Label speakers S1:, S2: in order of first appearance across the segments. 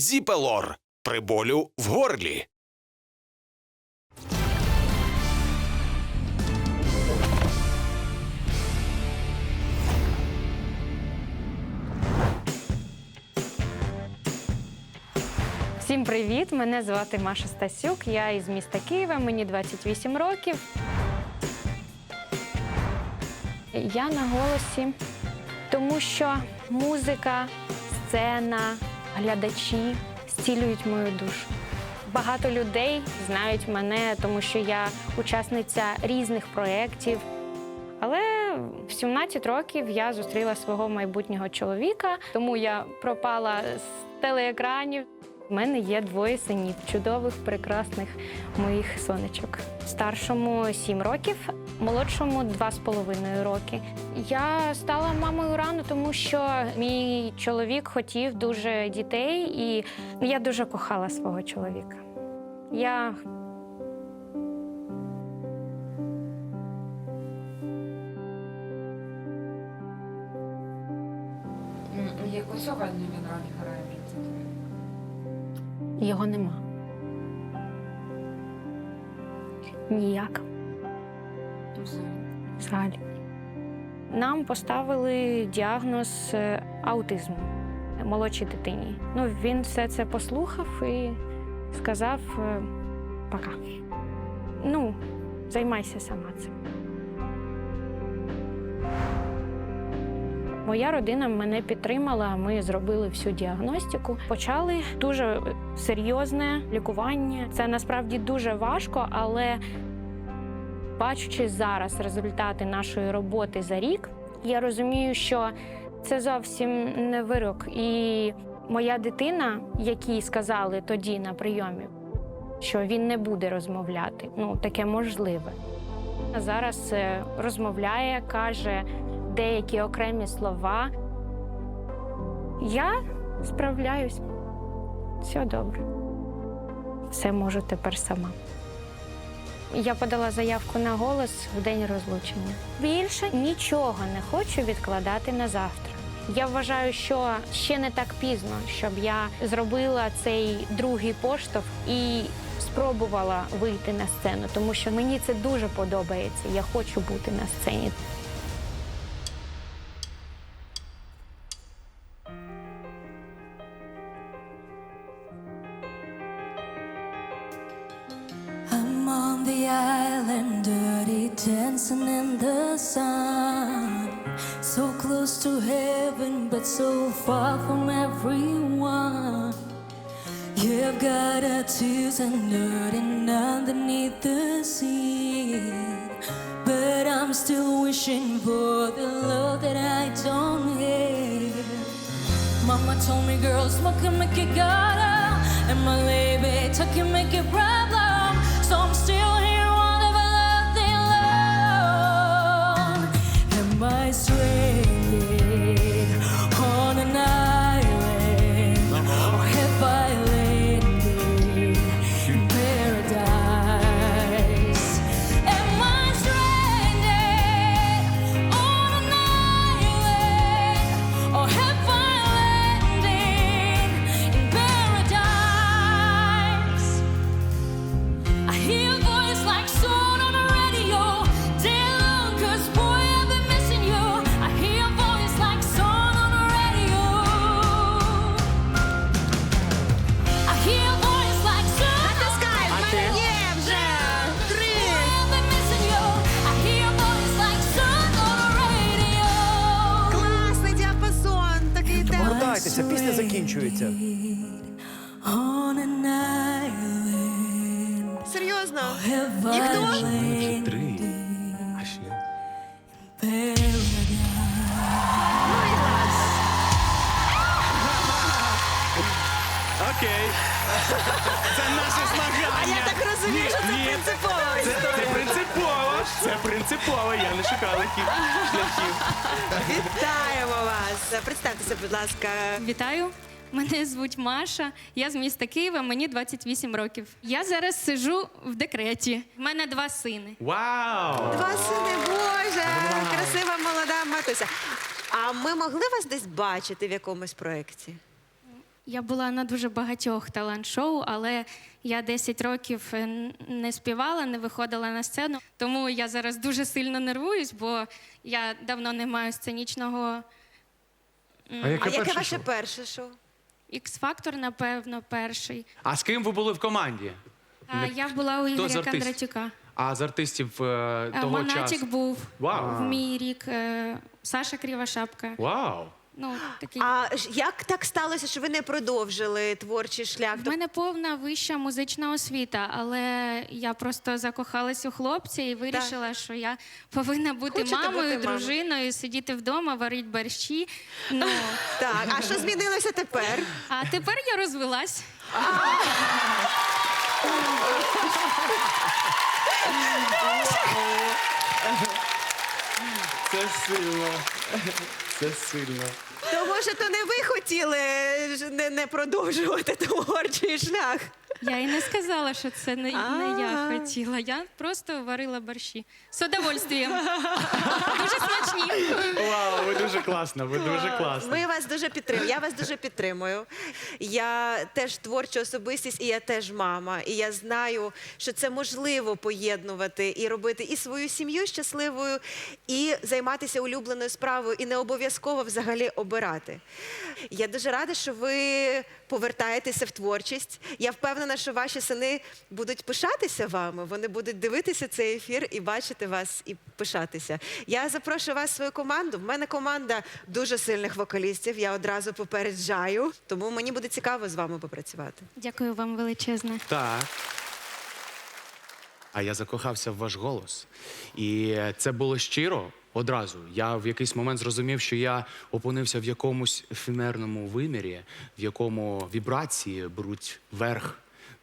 S1: Зіпелор при болю в горлі.
S2: Всім привіт! Мене звати Маша Стасюк. Я із міста Києва, мені 28 років. Я на голосі, тому що музика, сцена, глядачі зцілюють мою душу. Багато людей знають мене, тому що я учасниця різних проєктів. Але в 17 років я зустріла свого майбутнього чоловіка, тому я пропала з телеекранів. У мене є двоє синів, чудових, прекрасних моїх сонечок. Старшому 7 років, молодшому 2,5 роки. Я стала мамою рано, тому що мій чоловік хотів дуже дітей, і я дуже кохала свого чоловіка. Я
S3: Яку сьогодні він роль грає в житті твоєму?
S2: його нема. Ніяк.
S3: Взагалі.
S2: Нам поставили діагноз е, аутизму молодшій дитині. Ну, він все це послухав і сказав е, пока. Ну, займайся сама цим. Моя родина мене підтримала. Ми зробили всю діагностику. Почали дуже серйозне лікування. Це насправді дуже важко, але бачучи зараз результати нашої роботи за рік, я розумію, що це зовсім не вирок. І моя дитина, якій сказали тоді на прийомі, що він не буде розмовляти, ну таке можливе. А зараз е, розмовляє, каже деякі окремі слова. Я справляюсь. Все добре. Все можу тепер сама. Я подала заявку на голос в день розлучення. Більше нічого не хочу відкладати на завтра. Я вважаю, що ще не так пізно, щоб я зробила цей другий поштовх і спробувала вийти на сцену, тому що мені це дуже подобається. Я хочу бути на сцені.
S4: On the island, dirty, dancing in the sun. So close to heaven, but so far from everyone. You've got a tears and hurting underneath the sea. But I'm still wishing for the love that I don't have. Mama told me, girl, smoke can make it gotta. And my baby, talk can make it problem.
S5: Повертайтеся, пісня закінчується.
S6: Серйозно? Ніхто?
S1: Три. А ще.
S5: Окей. Це наше змагання.
S6: А я так розумію, що це принципова
S5: Це,
S6: історія.
S5: це принципово. Це принципово. Я не шукав таких шляхів.
S6: Вітаємо вас. Представтеся, будь ласка.
S7: Вітаю. Мене звуть Маша. Я з міста Києва, мені 28 років. Я зараз сижу в декреті. У мене два сини.
S5: Вау!
S6: Два сини, Боже, красива молода матуся. А ми могли вас десь бачити в якомусь проєкті?
S7: Я була на дуже багатьох талант-шоу, але я 10 років е, не співала, не виходила на сцену. Тому я зараз дуже сильно нервуюсь, бо я давно не маю сценічного
S8: А
S6: А
S8: яке
S6: яке
S8: перше
S6: ваше
S8: шоу?
S6: перше шоу?
S7: X-фактор, напевно, перший.
S5: А з ким ви були в команді?
S7: А я була у
S5: Хто з
S7: Ігоря? Кондратюка.
S5: А з артистів е,
S7: Е,
S5: того
S7: Монатік
S5: часу?
S7: був
S5: Вау.
S7: в мій рік. е, Саша Кривошапка.
S5: Вау!
S7: Ну, такий.
S6: А ж як так сталося, що ви не продовжили творчий шлях?
S7: В мене повна вища музична освіта, але я просто закохалась у хлопця і вирішила, що я повинна бути
S6: Хочете
S7: мамою,
S6: бути мамою?
S7: дружиною, сидіти вдома, варити борщі. Ну
S6: Так, а що змінилося тепер?
S7: а тепер я розвелась.
S5: Це сильно. Це сильно.
S6: Тому що то не ви хотіли ж не, не продовжувати творчий шлях?
S7: Я і не сказала, що це не, не я
S6: А.
S7: хотіла. Я просто варила борщі з удовольствием. Дуже смачні.
S5: Вау, ви дуже класна, ви дуже класна.
S6: Ми вас дуже підтримуємо. Я вас дуже підтримую. Я теж творча особистість, і я теж мама. І я знаю, що це можливо поєднувати і робити і свою сім'ю щасливою, і займатися улюбленою справою, і не обов'язково взагалі обирати. Я дуже рада, що ви повертаєтеся в творчість. Я впевнена, що ваші сини будуть пишатися вами. Вони будуть дивитися цей ефір і бачити вас і пишатися. Я запрошую вас в свою команду. В мене команда дуже сильних вокалістів. Я одразу попереджаю. Тому мені буде цікаво з вами попрацювати.
S7: Дякую вам величезне.
S5: Так. А я закохався в ваш голос. І це було щиро одразу. Я в якийсь момент зрозумів, що я опинився в якомусь ефемерному вимірі, в якому вібрації беруть верх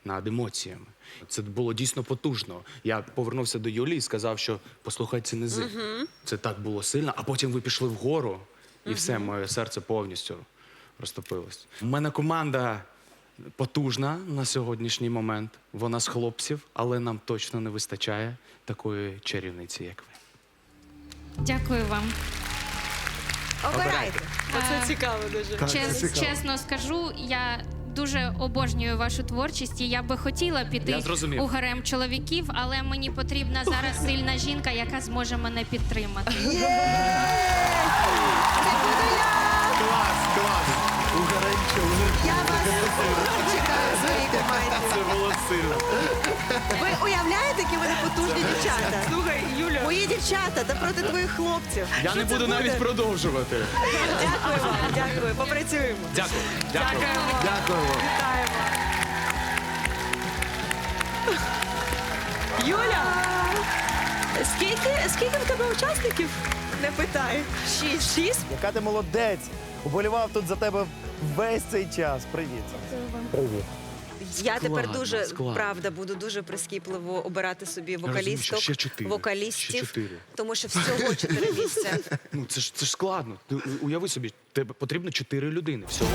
S5: над емоціями. Це було дійсно потужно. Я повернувся до Юлії і сказав, що послухай ці низи. Це так було сильно, а потім ви пішли вгору, і все, моє серце повністю розтопилось. У мене команда потужна на сьогоднішній момент. Вона з хлопців, але нам точно не вистачає такої чарівниці, як ви.
S7: Дякую вам.
S6: Обирайте.
S7: Це
S6: цікаво дуже.
S7: Чес,
S8: цікаво.
S7: чесно скажу, я дуже обожнюю вашу творчість, і я би хотіла піти
S5: Я зрозумів.
S7: у гарем чоловіків, але мені потрібна зараз сильна жінка, яка зможе мене підтримати.
S5: Клас, клас!
S6: Я вас чекаю в своїй команді.
S5: Це було сильно.
S6: Ви вони потужні дівчата? Слухай, Юля. Мої дівчата, та проти твоїх хлопців.
S5: Я
S6: Що
S5: не
S6: це
S5: буду
S6: буде?
S5: навіть продовжувати.
S6: Дякую вам, дякую. Попрацюємо.
S5: Дякую. Дякую.
S8: Дякуємо.
S6: Юля! Скільки, скільки в тебе учасників? Не питай. Шість. Шість?
S9: Яка ти молодець! Уболівав тут за тебе весь цей час. Привіт. Привіт.
S6: Я тепер дуже
S5: складно.
S6: правда буду дуже прискіпливо обирати собі вокалісток,
S5: ще чотири,
S6: вокалістів,
S5: ще чотири.
S6: тому що всього чотири місця.
S5: Ну це ж це ж складно. Ти уяви собі, тебе потрібно чотири людини всього.